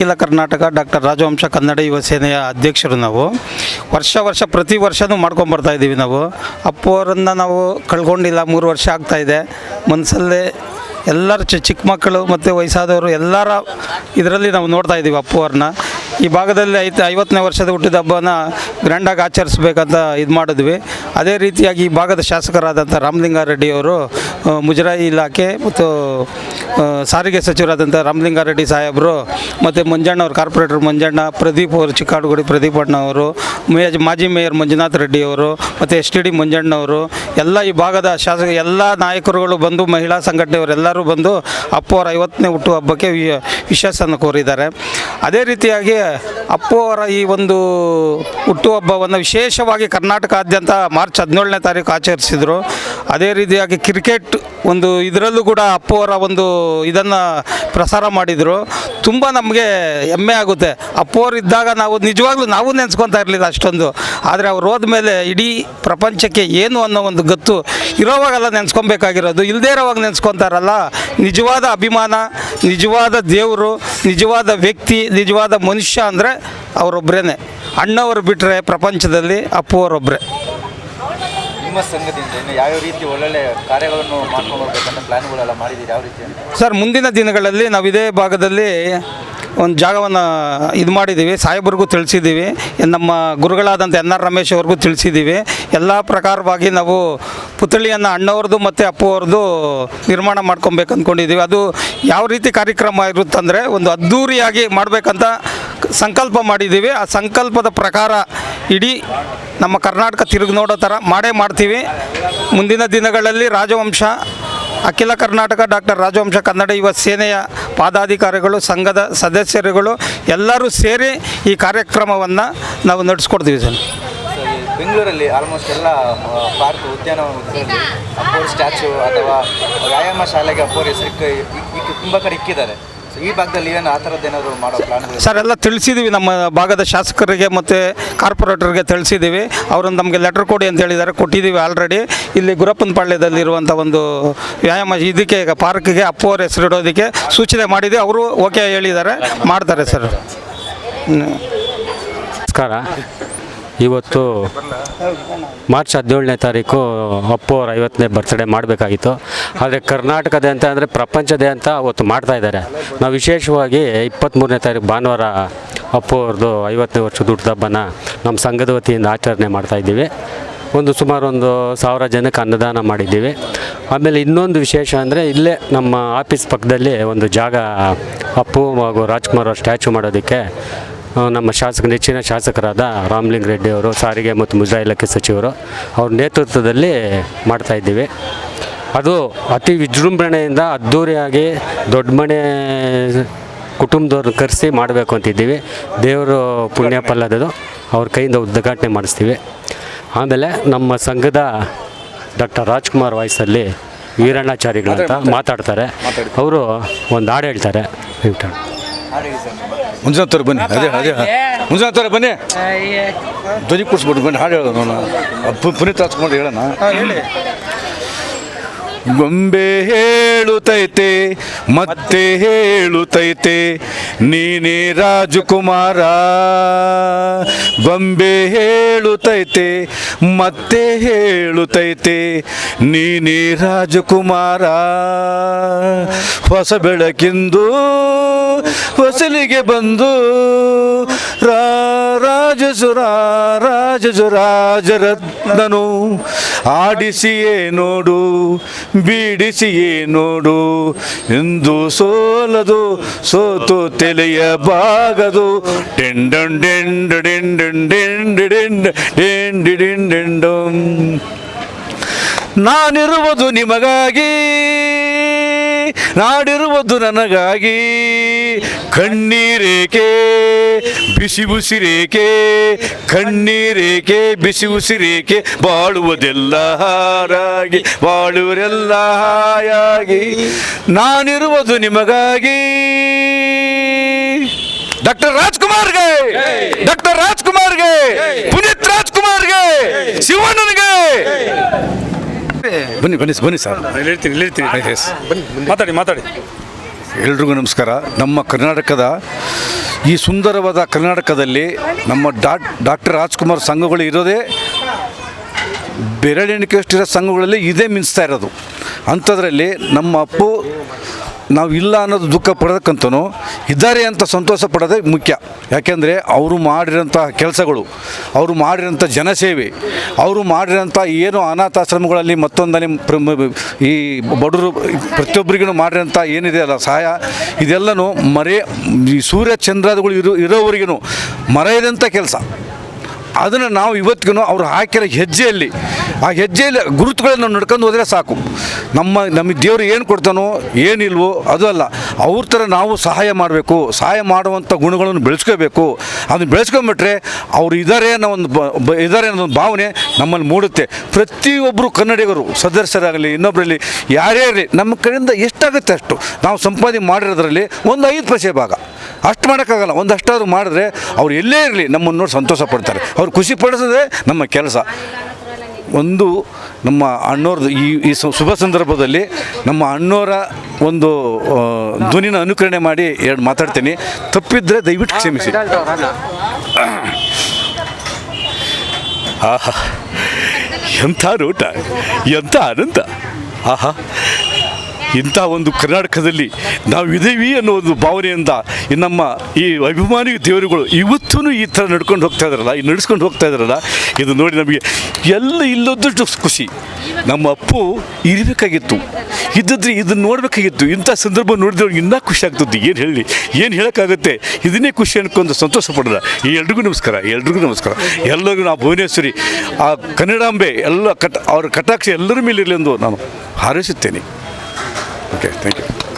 ಅಖಿಲ ಕರ್ನಾಟಕ ಡಾಕ್ಟರ್ ರಾಜವಂಶ ಕನ್ನಡ ಯುವ ಸೇನೆಯ ಅಧ್ಯಕ್ಷರು ನಾವು. ವರ್ಷ ವರ್ಷ ಪ್ರತಿ ವರ್ಷನೂ ಮಾಡ್ಕೊಂಡು ಬರ್ತಾ ಇದ್ದೀವಿ ನಾವು. ಅಪ್ಪು ನಾವು ಕಳ್ಕೊಂಡಿಲ್ಲ ಮೂರು ವರ್ಷ ಆಗ್ತಾ ಇದೆ. ಮನಸ್ಸಲ್ಲೇ ಎಲ್ಲರ ಚಿ ಚಿಕ್ಕ ಮಕ್ಕಳು ಮತ್ತು ವಯಸ್ಸಾದವರು ಎಲ್ಲರ ಇದರಲ್ಲಿ ನಾವು ನೋಡ್ತಾ ಇದ್ದೀವಿ ಅಪ್ಪು ಈ ಭಾಗದಲ್ಲಿ ಐತೆ ಐವತ್ತನೇ ವರ್ಷದ ಹುಟ್ಟಿದ ಹಬ್ಬನ ಗ್ರ್ಯಾಂಡಾಗಿ ಆಚರಿಸ್ಬೇಕಂತ ಇದು ಮಾಡಿದ್ವಿ. ಅದೇ ರೀತಿಯಾಗಿ ಈ ಭಾಗದ ಶಾಸಕರಾದಂಥ ರಾಮಲಿಂಗಾರೆಡ್ಡಿ ಅವರು ಆ, ಮುಜರಾಯಿ ಇಲಾಖೆ ಮತ್ತು ಸಾರಿಗೆ ಸಚಿವರಾದಂಥ ರಾಮಲಿಂಗಾರೆಡ್ಡಿ ಸಾಹೇಬರು ಮತ್ತು ಮಂಜಣ್ಣ ಅವರು, ಕಾರ್ಪೊರೇಟರ್ ಮಂಜಣ್ಣ, ಪ್ರದೀಪ್ ಅವರು, ಚಿಕ್ಕಾಡುಗುಡಿ ಪ್ರದೀಪ್ ಅಣ್ಣ ಅವರು, ಮೇಜ್ ಮೇಯರ್ ಮಂಜುನಾಥ್ ರೆಡ್ಡಿ ಅವರು ಮತ್ತು ಎಸ್ ಟಿ ಡಿ ಮಂಜಣ್ಣವರು ಎಲ್ಲ ಈ ಭಾಗದ ಶಾಸಕ, ಎಲ್ಲ ನಾಯಕರುಗಳು ಬಂದು, ಮಹಿಳಾ ಸಂಘಟನೆಯವರೆಲ್ಲರೂ ಬಂದು ಅಪ್ಪು ಅವರ ಐವತ್ತನೇ ಹುಟ್ಟುಹಬ್ಬಕ್ಕೆ ಹಬ್ಬಕ್ಕೆ ವಿಶ್ವಾಸವನ್ನು ಕೋರಿದ್ದಾರೆ. ಅದೇ ರೀತಿಯಾಗಿ ಅಪ್ಪು ಅವರ ಈ ಒಂದು ಹುಟ್ಟುಹಬ್ಬವನ್ನು ವಿಶೇಷವಾಗಿ ಕರ್ನಾಟಕಾದ್ಯಂತ ಮಾರ್ಚ್ ಹದಿನೇಳನೇ ತಾರೀಕು ಆಚರಿಸಿದರು. ಅದೇ ರೀತಿಯಾಗಿ ಕ್ರಿಕೆಟ್ ಒಂದು ಇದರಲ್ಲೂ ಕೂಡ ಅಪ್ಪು ಅವರ ಒಂದು ಇದನ್ನು ಪ್ರಸಾರ ಮಾಡಿದರು. ತುಂಬ ನಮಗೆ ಹೆಮ್ಮೆ ಆಗುತ್ತೆ. ಅಪ್ಪು ಇದ್ದಾಗ ನಾವು ನಿಜವಾಗ್ಲೂ ನಾವು ನೆನೆಸ್ಕೊತಾ ಇರಲಿಲ್ಲ ಅಷ್ಟೊಂದು. ಆದರೆ ಅವ್ರು ಹೋದ್ಮೇಲೆ ಇಡೀ ಪ್ರಪಂಚಕ್ಕೆ ಏನು ಅನ್ನೋ ಒಂದು ಗೊತ್ತು ಇರೋವಾಗೆಲ್ಲ ನೆನೆಸ್ಕೊಬೇಕಾಗಿರೋದು. ಇಲ್ಲದೇ ಇರೋವಾಗ ನೆನೆಸ್ಕೊತಾರಲ್ಲ. ನಿಜವಾದ ಅಭಿಮಾನ, ನಿಜವಾದ ದೇವರು, ನಿಜವಾದ ವ್ಯಕ್ತಿ, ನಿಜವಾದ ಮನುಷ್ಯ ಅಂದರೆ ಅವರೊಬ್ಬರೇ ಅಣ್ಣವರು ಬಿಟ್ಟರೆ ಪ್ರಪಂಚದಲ್ಲಿ ಅಪ್ಪು ಅವರೊಬ್ಬರೇ ನಿಮ್ಮ ಸಂಘದಿಂದ ಯಾವ್ಯಾವ ರೀತಿ ಒಳ್ಳೊಳ್ಳೆ ಕಾರ್ಯಗಳನ್ನು ಮಾಡ್ಕೊಂಡು ಹೋಗ್ಬೇಕಂತ ಮಾಡಿದ್ದೀರಿ ಯಾವ ರೀತಿ ಸರ್ ಮುಂದಿನ ದಿನಗಳಲ್ಲಿ ನಾವು ಇದೇ ಭಾಗದಲ್ಲಿ ಒಂದು ಜಾಗವನ್ನು ಇದು ಮಾಡಿದ್ದೀವಿ ಸಾಹೇಬ್ರಿಗೂ ತಿಳಿಸಿದ್ದೀವಿ ನಮ್ಮ ಗುರುಗಳಾದಂಥ ಎನ್ ಆರ್ ರಮೇಶ್ ಅವ್ರಿಗೂ ತಿಳಿಸಿದ್ದೀವಿ. ಎಲ್ಲ ಪ್ರಕಾರವಾಗಿ ನಾವು ಪುತ್ಥಳಿಯನ್ನು ಅಣ್ಣವ್ರದ್ದು ಮತ್ತು ಅಪ್ಪು ಅವ್ರದ್ದು ನಿರ್ಮಾಣ ಮಾಡ್ಕೊಬೇಕು ಅಂದ್ಕೊಂಡಿದ್ದೀವಿ ಅದು ಯಾವ ರೀತಿ ಕಾರ್ಯಕ್ರಮ ಇರುತ್ತಂದರೆ ಒಂದು ಅದ್ಧೂರಿಯಾಗಿ ಮಾಡಬೇಕಂತ ಸಂಕಲ್ಪ ಮಾಡಿದ್ದೀವಿ. ಆ ಸಂಕಲ್ಪದ ಪ್ರಕಾರ ಇಡೀ ನಮ್ಮ ಕರ್ನಾಟಕ ತಿರುಗಿ ನೋಡೋ ಥರ ಮಾಡೇ ಮಾಡ್ತೀವಿ. ಮುಂದಿನ ದಿನಗಳಲ್ಲಿ ರಾಜವಂಶ ಅಖಿಲ ಕರ್ನಾಟಕ ಡಾಕ್ಟರ್ ರಾಜವಂಶ ಕನ್ನಡ ಯುವ ಸೇನೆಯ ಪಾದಾಧಿಕಾರಿಗಳು ಸಂಘದ ಸದಸ್ಯರುಗಳು ಎಲ್ಲರೂ ಸೇರಿ ಈ ಕಾರ್ಯಕ್ರಮವನ್ನು ನಾವು ನಡೆಸ್ಕೊಡ್ತೀವಿ ಸರ್. ಬೆಂಗಳೂರಲ್ಲಿ ಆಲ್ಮೋಸ್ಟ್ ಎಲ್ಲ ಪಾರ್ಕ್ ಉದ್ಯಾನವನದಲ್ಲಿ ಅಪ್ಪೋರ್ ಸ್ಟ್ಯಾಚು ಅಥವಾ ವ್ಯಾಯಾಮ ಶಾಲೆಗೆ ಅಪ್ಪೋರ್ ಹೆಸರು ತುಂಬ ಕಡೆ ಇಕ್ಕಿದ್ದಾರೆ. ಈ ಭಾಗದಲ್ಲಿ ಏನು ಆ ಥರದ್ದು ಏನಾದರೂ ಮಾಡೋ ಪ್ಲಾನ್ಗಳು ಸರ್ ಎಲ್ಲ ತಿಳಿಸಿದ್ದೀವಿ ನಮ್ಮ ಭಾಗದ ಶಾಸಕರಿಗೆ ಮತ್ತು ಕಾರ್ಪೊರೇಟರ್ಗೆ ತಿಳಿಸಿದ್ದೀವಿ ಅವರು ನಮಗೆ ಲೆಟರ್ ಕೊಡಿ ಅಂತ ಹೇಳಿದ್ದಾರೆ. ಕೊಟ್ಟಿದ್ದೀವಿ ಆಲ್ರೆಡಿ ಇಲ್ಲಿ ಗುರಪ್ಪನ ಪಾಳ್ಯದಲ್ಲಿರುವಂಥ ಒಂದು ವ್ಯಾಯಾಮ ಇದಕ್ಕೆ ಈಗ ಪಾರ್ಕ್ಗೆ ಅಪ್ಪು ಅವ್ರ ಹೆಸರಿಡೋದಕ್ಕೆ ಸೂಚನೆ ಮಾಡಿದೆ. ಅವರು ಓಕೆ ಹೇಳಿದ್ದಾರೆ. ಮಾಡ್ತಾರೆ ಸರ್. ನಮಸ್ಕಾರ. ಇವತ್ತು ಮಾರ್ಚ್ ಹದಿನೇಳನೇ ತಾರೀಕು ಅಪ್ಪು ಅವರ ಐವತ್ತನೇ ಬರ್ತ್ಡೇ ಮಾಡಬೇಕಾಗಿತ್ತು. ಆದರೆ ಕರ್ನಾಟಕದ ಅಂತ ಅಂದರೆ ಅಂತ ಅವತ್ತು ಮಾಡ್ತಾ ಇದ್ದಾರೆ. ನಾವು ವಿಶೇಷವಾಗಿ ಇಪ್ಪತ್ತ್ಮೂರನೇ ತಾರೀಕು ಭಾನುವಾರ ಅಪ್ಪು ಅವ್ರದ್ದು ಐವತ್ತನೇ ವರ್ಷದ ಹುಟ್ಟುಹಬ್ಬನ ನಮ್ಮ ಸಂಘದ ವತಿಯಿಂದ ಆಚರಣೆ ಮಾಡ್ತಾ ಇದ್ದೀವಿ. ಒಂದು ಸುಮಾರು ಒಂದು ಸಾವಿರ ಜನಕ್ಕೆ ಅನ್ನದಾನ ಮಾಡಿದ್ದೀವಿ. ಆಮೇಲೆ ಇನ್ನೊಂದು ವಿಶೇಷ ಅಂದರೆ ಇಲ್ಲೇ ನಮ್ಮ ಆಫೀಸ್ ಪಕ್ಕದಲ್ಲಿ ಒಂದು ಜಾಗ ಅಪ್ಪು ಹಾಗೂ ರಾಜ್ಕುಮಾರ್ ಅವ್ರ ಸ್ಟ್ಯಾಚು ಮಾಡೋದಕ್ಕೆ ನಮ್ಮ ಶಾಸಕ ನೆಚ್ಚಿನ ಶಾಸಕರಾದ ರಾಮಲಿಂಗ ರೆಡ್ಡಿ ಅವರು ಸಾರಿಗೆ ಮತ್ತು ಮುಜರಾಯಿ ಇಲಾಖೆ ಸಚಿವರು ಅವ್ರ ನೇತೃತ್ವದಲ್ಲಿ ಮಾಡ್ತಾ ಇದ್ದೀವಿ. ಅದು ಅತಿ ವಿಜೃಂಭಣೆಯಿಂದ ಅದ್ಧೂರಿಯಾಗಿ ದೊಡ್ಡ ಮನೆ ಕುಟುಂಬದವ್ರನ್ನ ಕರೆಸಿ ಮಾಡಬೇಕು ಅಂತಿದ್ದೀವಿ. ದೇವರು ಪುಣ್ಯ ಪಲ್ಲದದು ಅವ್ರ ಕೈಯಿಂದ ಉದ್ಘಾಟನೆ ಮಾಡಿಸ್ತೀವಿ. ಆಮೇಲೆ ನಮ್ಮ ಸಂಘದ ಡಾಕ್ಟರ್ ರಾಜ್ಕುಮಾರ್ ವಾಯ್ಸಲ್ಲಿ ವೀರಣ್ಣಾಚಾರಿಗಳಂತ ಮಾತಾಡ್ತಾರೆ. ಅವರು ಒಂದು ಹಾಡು ಹೇಳ್ತಾರೆ. ದಯವಿಟ್ಟು ತರ ಹಾಡಿ ಸರ್ ನಿಮ್ಮ ಮುಂಜಾನೆ ಬನ್ನಿ. ಅದೇ ಅದೇ ಮುಂಜಾನೆ ತರ ಬನ್ನಿ. ಧ್ವನಿ ಕೊಡಿಸ್ಬಿಟ್ಟು ಬನ್ನಿ ಹಾಡು ಹೇಳೋದು ನಾನು ಪುನೀತ್ ರಾಜ್ಕುಮಾರ್ ಹೇಳೋಣ. ಗೊಂಬೆ ಹೇಳುತ್ತೈತೆ ಮತ್ತೆ ಹೇಳುತ್ತೈತೆ ನೀನೇ ರಾಜಕುಮಾರ. ಗೊಂಬೆ ಹೇಳುತ್ತೈತೆ ಮತ್ತೆ ಹೇಳುತ್ತೈತೆ ನೀನೇ ರಾಜಕುಮಾರ. ಹೊಸ ಬೆಳಕಿಂದು ಹೊಸಲಿಗೆ ಬಂದು ರಾಜಸುರ, ರಾಜಸುರಾಜರತ್ನನು. ಆಡಿಸಿಯೇ ನೋಡು ಬಿಡಿಸಿಯೇ ನೋಡು ಎಂದು ಸೋಲದು ಸೋತು ತೆಲೆಯಬಾಗದು. ಡೆಂಡ ನಾನಿರುವುದು ನಿಮಗಾಗಿ. ನಾಡಿರುವುದು ನನಗಾಗಿ. ಕಣ್ಣೀರೇಕೆ, ಬಿಸಿ ಉಸಿರೇಕೆ, ಕಣ್ಣೀರೇಕೆ, ಬಿಸಿ ಉಸಿರೇಕೆ, ಬಾಳುವುದೆಲ್ಲ ಹಾರಾಗಿ ಬಾಳುವರೆಲ್ಲ ಹಾಯಾಗಿ, ನಾನಿರುವುದು ನಿಮಗಾಗಿ. ಡಾಕ್ಟರ್ ರಾಜ್ಕುಮಾರ್ಗೆ ಡಾಕ್ಟರ್ ರಾಜ್ಕುಮಾರ್ಗೆ, ಪುನೀತ್ ರಾಜ್ಕುಮಾರ್ಗೆ, ಶಿವಣ್ಣನಿಗೆ ಬನ್ನಿ ಬನ್ನಿ ಬನ್ನಿ ಸರ್. ಹೇಳ್ತೀನಿ ಹೇಳ್ತೀನಿ. ಎಸ್ ಮಾತಾಡಿ ಮಾತಾಡಿ. ಎಲ್ರಿಗೂ ನಮಸ್ಕಾರ. ನಮ್ಮ ಕರ್ನಾಟಕದ ಈ ಸುಂದರವಾದ ಕರ್ನಾಟಕದಲ್ಲಿ ನಮ್ಮ ಡಾಕ್ ಡಾಕ್ಟರ್ ರಾಜ್ಕುಮಾರ್ ಸಂಘಗಳು ಇರೋದೇ ಬೆರಳೆಣಿಕೆಯಷ್ಟಿರೋ ಸಂಘಗಳಲ್ಲಿ ಇದೇ ಮಿಂಚ್ತಾ ಇರೋದು. ಅಂಥದ್ರಲ್ಲಿ ನಮ್ಮ ಅಪ್ಪು ನಾವು ಇಲ್ಲ ಅನ್ನೋದು ದುಃಖ ಪಡೋದಕ್ಕಂತೂ ಇದ್ದಾರೆ ಅಂತ ಸಂತೋಷ ಪಡೋದೇ ಮುಖ್ಯ. ಯಾಕೆಂದರೆ ಅವರು ಮಾಡಿರೋಂಥ ಕೆಲಸಗಳು, ಅವರು ಮಾಡಿರೋಂಥ ಜನಸೇವೆ, ಅವರು ಮಾಡಿರೋಂಥ ಏನು ಅನಾಥಾಶ್ರಮಗಳಲ್ಲಿ ಮತ್ತೊಂದನೇ ಈ ಬಡವರು ಪ್ರತಿಯೊಬ್ಬರಿಗೂ ಮಾಡಿರೋಂಥ ಏನಿದೆ ಅಲ್ಲ ಸಹಾಯ, ಇದೆಲ್ಲನೂ ಮರೆ, ಈ ಸೂರ್ಯ ಚಂದ್ರಾದಿಗಳು ಇರೋ ಇರೋವರೆಗೂ ಮರೆಯದಂಥ ಕೆಲಸ. ಅದನ್ನು ನಾವು ಇವತ್ತಿಗೂ ಅವ್ರು ಹಾಕಿರೋ ಹೆಜ್ಜೆಯಲ್ಲಿ ಆ ಹೆಜ್ಜೆಯಲ್ಲಿ ಗುರುತುಗಳನ್ನು ನಡ್ಕೊಂಡು ಹೋದರೆ ಸಾಕು. ನಮ್ಮ, ನಮಗೆ ದೇವರು ಏನು ಕೊಡ್ತಾನೋ ಏನಿಲ್ವೋ ಅದು ಅಲ್ಲ. ಅವ್ರ ಥರ ನಾವು ಸಹಾಯ ಮಾಡಬೇಕು, ಸಹಾಯ ಮಾಡುವಂಥ ಗುಣಗಳನ್ನು ಬೆಳೆಸ್ಕೋಬೇಕು. ಅದನ್ನು ಬೆಳೆಸ್ಕೊಂಬಿಟ್ರೆ ಅವರು ಇದ್ದಾರೆ ಅನ್ನೋ ಒಂದು ಇದ್ದಾರೆ ಅನ್ನೋ ಒಂದು ಭಾವನೆ ನಮ್ಮಲ್ಲಿ ಮೂಡುತ್ತೆ. ಪ್ರತಿಯೊಬ್ಬರು ಕನ್ನಡಿಗರು, ಸದಸ್ಯರಾಗಲಿ ಇನ್ನೊಬ್ಬರಲ್ಲಿ ಯಾರೇ ಇರಲಿ, ನಮ್ಮ ಕಡೆಯಿಂದ ಎಷ್ಟಾಗುತ್ತೆ ಅಷ್ಟು. ನಾವು ಸಂಪಾದನೆ ಮಾಡಿರೋದ್ರಲ್ಲಿ ಒಂದು ಐದು ಪೈಸೆ ಭಾಗ. ಅಷ್ಟು ಮಾಡೋಕ್ಕಾಗಲ್ಲ. ಒಂದು ಅಷ್ಟಾದ್ರು ಮಾಡಿದ್ರೆ ಅವ್ರು ಎಲ್ಲೇ ಇರಲಿ, ನಮ್ಮನ್ನು ನೋಡಿ ಸಂತೋಷ ಪಡ್ತಾರೆ. ಅವ್ರು ಖುಷಿ ಪಡಿಸೋದೇ ನಮ್ಮ ಕೆಲಸ. ಒಂದು ನಮ್ಮ ಅಣ್ಣವ್ರದ್ದು ಈ ಈ ಶುಭ ಸಂದರ್ಭದಲ್ಲಿ ನಮ್ಮ ಅಣ್ಣವರ ಒಂದು ಧ್ವನಿನ ಅನುಕರಣೆ ಮಾಡಿ ಎರಡು ಮಾತಾಡ್ತೀನಿ. ತಪ್ಪಿದ್ರೆ ದಯವಿಟ್ಟು ಕ್ಷಮಿಸಿ. ಆಹಾ, ಎಂಥ ನೋಟ ಎಂಥ ಆನಂದ. ಆಹಾ ಇಂಥ ಒಂದು ಕರ್ನಾಟಕದಲ್ಲಿ ನಾವು ಇದ್ದೀವಿ ಅನ್ನೋ ಒಂದು ಭಾವನೆಯಿಂದ ನಮ್ಮ ಈ ಅಭಿಮಾನಿ ದೇವರುಗಳು ಇವತ್ತೂ ಈ ಥರ ನಡ್ಕೊಂಡು ಹೋಗ್ತಾ ಇದ್ದಾರಲ್ಲ, ಈ ನಡೆಸ್ಕೊಂಡು ಹೋಗ್ತಾ ಇದ್ದಾರಲ್ಲ, ಇದು ನೋಡಿ ನಮಗೆ ಎಲ್ಲ ಇಲ್ಲದಷ್ಟು ಖುಷಿ. ನಮ್ಮ ಅಪ್ಪು ಇರಬೇಕಾಗಿತ್ತು. ಇದ್ದಿದ್ರೆ ಇದನ್ನು ನೋಡಬೇಕಾಗಿತ್ತು. ಇಂಥ ಸಂದರ್ಭ ನೋಡಿದವ್ರಿಗೆ ಇನ್ನೂ ಖುಷಿ ಆಗ್ತದೆ. ಏನು ಹೇಳಿ, ಏನು ಹೇಳೋಕ್ಕಾಗುತ್ತೆ? ಇದನ್ನೇ ಖುಷಿ ಅನ್ಕೊಂಡು ಸಂತೋಷ ಪಡೋದ ಈ ಎಲ್ರಿಗೂ ನಮಸ್ಕಾರ ಎಲ್ರಿಗೂ ನಮಸ್ಕಾರ. ಎಲ್ಲರಿಗೂ ನಾವು ಭುವನೇಶ್ವರಿ, ಆ ಕನ್ನಡಾಂಬೆ, ಎಲ್ಲ ಕಟ್, ಅವ್ರ ಕಟಾಕ್ಷ ಎಲ್ಲರ ಮೇಲೆ ಇರಲಿ ಎಂದು ನಾನು ಹಾರೈಸುತ್ತೇನೆ. Okay, thank you.